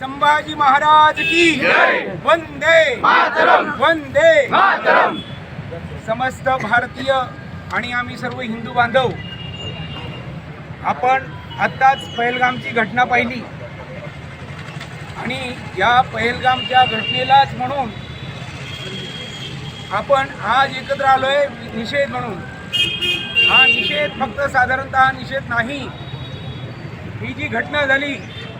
संभाजी महाराज की वंदे! वंदे! समस्त भारतीय आणि आम्ही सर्व हिंदू बांधव आपण आत्ताच पहलगामची घटना पाहिली. आणि या पहलगामच्या घटनेलाच म्हणून आपण आज एकत्र आलोय निषेध म्हणून. हा निषेध फक्त साधारणतः निषेध नाही. ही जी घटना झाली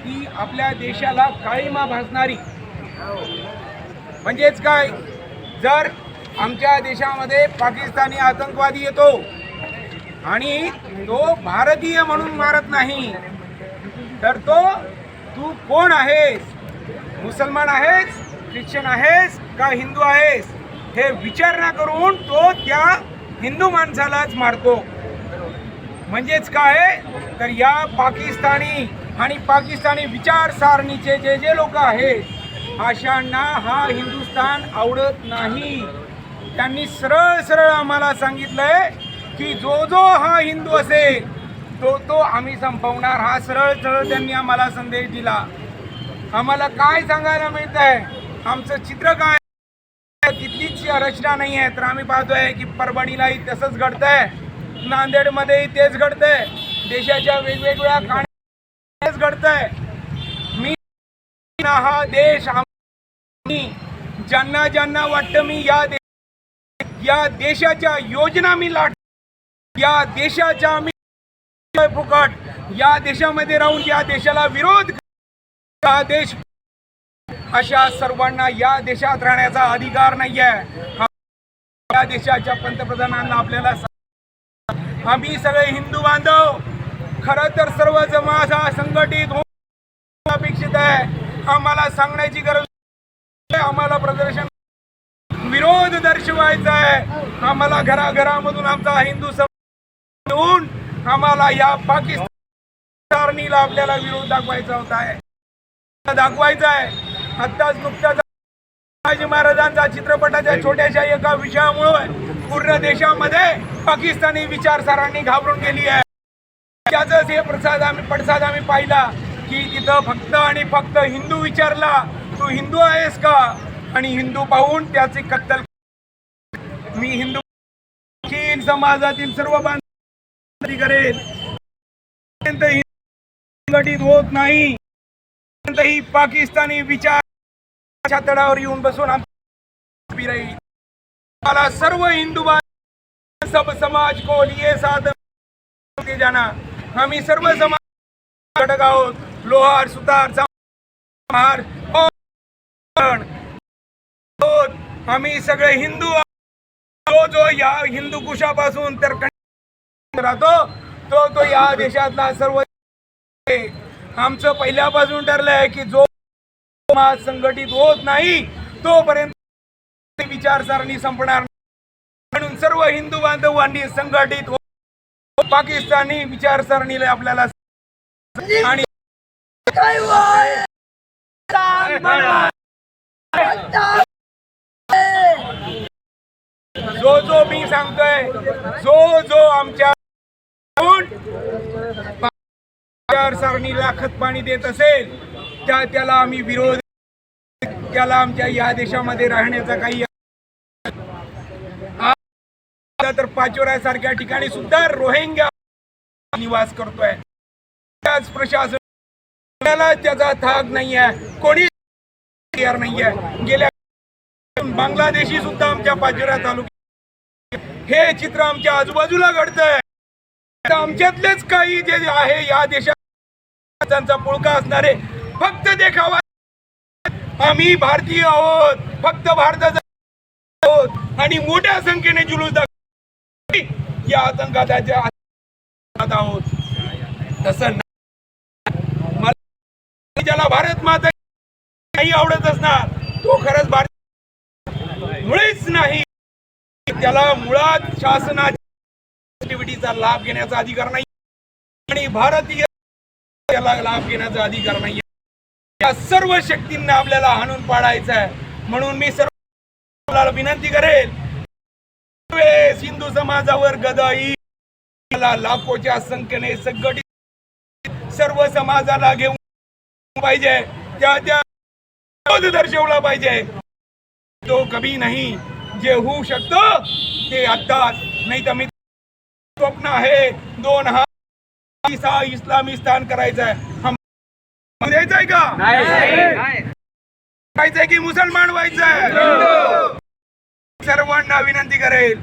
ती आपल्या देशाला काळीमा भासणारी. म्हणजेच काय? जर आमच्या देशामध्ये पाकिस्तानी आतंकवादी येतो आणि तो भारतीय म्हणून मारत नाही तर तो तू कोण आहेस? मुसलमान आहेस? ख्रिश्चन आहेस? का हिंदू आहेस? हे विचार न करून तो त्या हिंदू माणसालाच मारतो. म्हणजेच काय? तर या पाकिस्तानी आणि पाकिस्तानी विचारसारणीचे जे जे लोक आहेत अशांना हा हिंदुस्थान आवडत नाही. त्यांनी सरळ सरळ आम्हाला सांगितलंय की जो जो हा हिंदू असेल तो तो आम्ही संपवणार. हा सरळ सरळ त्यांनी आम्हाला संदेश दिला. आम्हाला काय सांगायला मिळत आहे आमचं चित्र काय तिथलीच रचना नाही आहे. तर आम्ही पाहतोय की परभणीलाही तसंच घडतंय. नांदेडमध्येही तेच घडतंय. देशाच्या वेगवेगळ्या करतंय. मी हा देश ज्यांना ज्यांना वाटतं मी या दे या देशाच्या योजना मी लाट या देशाच्या मी फुकट या देशामध्ये राहून या देशाला विरोध हा देश अशा सर्वांना या देशात राहण्याचा अधिकार नाही आहे या देशाच्या पंतप्रधानांना आपल्याला आम्ही सगळे हिंदू बांधव खरं तर सर्व समाज हा संघटित होऊन अपेक्षित आहे. आम्हाला सांगण्याची गरज आम्हाला प्रदर्शन विरोध दर्शवायचा आहे. आम्हाला घराघरामधून आमचा हिंदू समाज होऊन आम्हाला या पाकिस्तानीला आपल्याला विरोध दाखवायचा होता आहे. दाखवायचा आहे. आत्ताच नुकताच शिवाजी महाराजांचा चित्रपटाच्या छोट्याशा एका विषयामुळे पूर्ण देशामध्ये पाकिस्तानी विचारसरांनी घाबरून गेली आहे. त्याचाच हे प्रसाद आम्ही पडसाद आम्ही पाहिला की तिथं फक्त आणि फक्त हिंदू विचारला तू हिंदू आहेस का? आणि हिंदू पाहून त्याची कत्तल मी हिंदू समाजातील सर्व बांधव करेल संघटित होत नाही. ही पाकिस्तानी विचार तळावर येऊन बसून राहील. मला सर्व हिंदू सब समाज को लिए साथ जाना आम्ही सर्व समाज घटक आहोत. लोहार सुतार महार आम्ही सगळे हिंदू तो जो या हिंदू कुशापासून तर राहतो तो तो या देशातला सर्व आमचं पहिल्यापासून ठरलंय की जो समाज संघटित होत नाही तोपर्यंत विचारसरणी संपणार नाही. म्हणून सर्व हिंदू बांधवांनी संघटित पाकिस्तानी विचारसरणीला आपल्याला आणि जो जो मी सांगतोय जो जो आमच्या विचारसरणीला खत पाणी देत असेल त्या त्याला आम्ही विरोध त्याला आमच्या या देशामध्ये राहण्याचा काही आज तर पाचोरा सारख्या ठिकाणी सुद्धा रोहिंग्या निवास करतोय. त्याच प्रशासन त्याचा थाक नाही आहे कोणी तयार नाही आहे गेल्या बांगलादेशी सुद्धा आमच्या पाचोरा तालुक्यात हे चित्र आमच्या आजूबाजूला घडतंय. आमच्यातलेच काही जे आहे या देशात त्यांचा पुळका असणारे फक्त देखावा आम्ही भारतीय आहोत. फक्त भारताचा आहोत. आणि मोठ्या संख्येने जुलूस दाखव या आतंकवादाच्या आहोत. तसं नाही. मला ज्याला भारत माता काही आवडत असणार तो खरंच भारत मुळेच नाही. त्याला मुळात शासनाच्या लाभ घेण्याचा अधिकार नाही आणि भारतीय त्याला लाभ घेण्याचा अधिकार नाही. या सर्व शक्तींना आपल्याला हाणून पाडायचं आहे म्हणून मी सर्व विनंती करेल हिंदू समाजावर गदाई. लाखोच्या संख्येने संघटित सर्व समाजाला घेऊन पाहिजे. त्या त्या दर्शवला पाहिजे. तो कमी नाही. जे होऊ शकतं ते आत्ताच. नाही तर मी स्वप्न आहे. दोन हा ईसा इस्लामिस्तान करायचंय. हा द्यायचंय का? की मुसलमान व्हायचंय? सर्वांना विनंती करेल.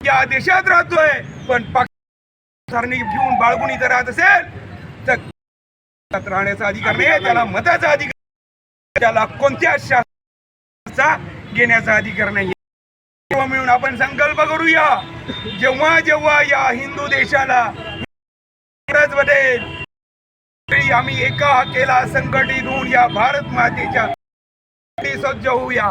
या देशात राहतोय पण पाकिस्तानी घेऊन बाळगून इथं राहत असेल तर त्यात राहण्याचा अधिकार नाही त्याला मताचा अधिकार त्याला कोणत्या शासनाचा घेण्याचा अधिकार नाही. मिळून आपण संकल्प करूया. जेव्हा जेव्हा या हिंदू देशाला गरज वाटेल तरी आम्ही एका केला संघटित होऊन या भारत मातेच्या सज्ज होऊया.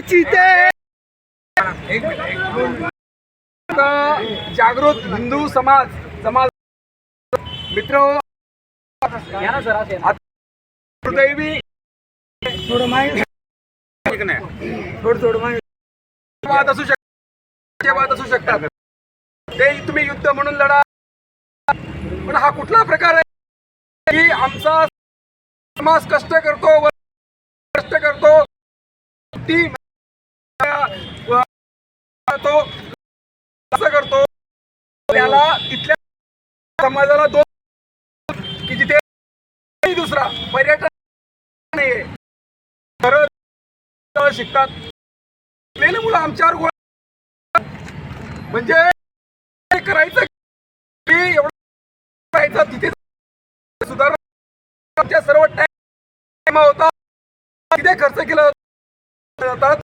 चिते. जागृत हिंदू समाज समाज मित्र दुर्दैवी वाद असू शकतात. वाद असू शकतात. ते तुम्ही युद्ध म्हणून लढा. पण हा कुठला प्रकार आहे? की आमचा समाज कष्ट करतो व कष्ट करतो. ती त्याला तिथल्या समाजाला दोन की जिथे दुसरा पर्यटन नाहीये. खरं शिकतात. मुलं आमच्यावर गोळा म्हणजे करायचं एवढं करायचं तिथे सुधारणा आमच्या सर्व टाइम होता. तिथे खर्च केला जातात